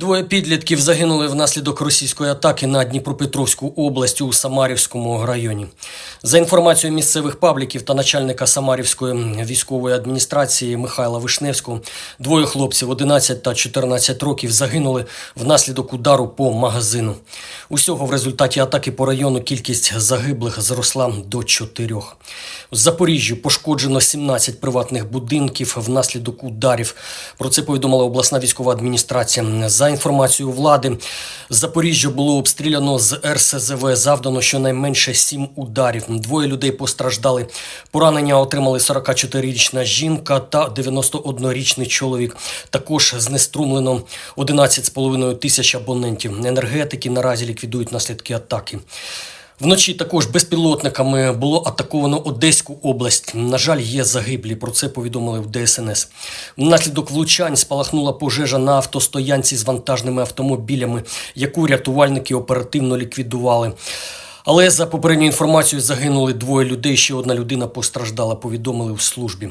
Двоє підлітків загинули внаслідок російської атаки на Дніпропетровську область у Самарівському районі. За інформацією місцевих пабліків та начальника Самарівської військової адміністрації Михайла Вишневського, двоє хлопців 11 та 14 років загинули внаслідок удару по магазину. Усього в результаті атаки по району кількість загиблих зросла до чотирьох. В Запоріжжі пошкоджено 17 приватних будинків внаслідок ударів. Про це повідомила обласна військова адміністрація. За інформацією влади, Запоріжжя було обстріляно з РСЗВ. Завдано щонайменше сім ударів. Двоє людей постраждали. Поранення отримали 44-річна жінка та 91-річний чоловік. Також знеструмлено 11,5 тисяч абонентів. Енергетики наразі ліквідують наслідки атаки. Вночі також безпілотниками було атаковано Одеську область. На жаль, є загиблі. Про це повідомили в ДСНС. Внаслідок влучань спалахнула пожежа на автостоянці з вантажними автомобілями, яку рятувальники оперативно ліквідували. Але за попередньою інформацією загинули двоє людей. Ще одна людина постраждала. Повідомили в службі.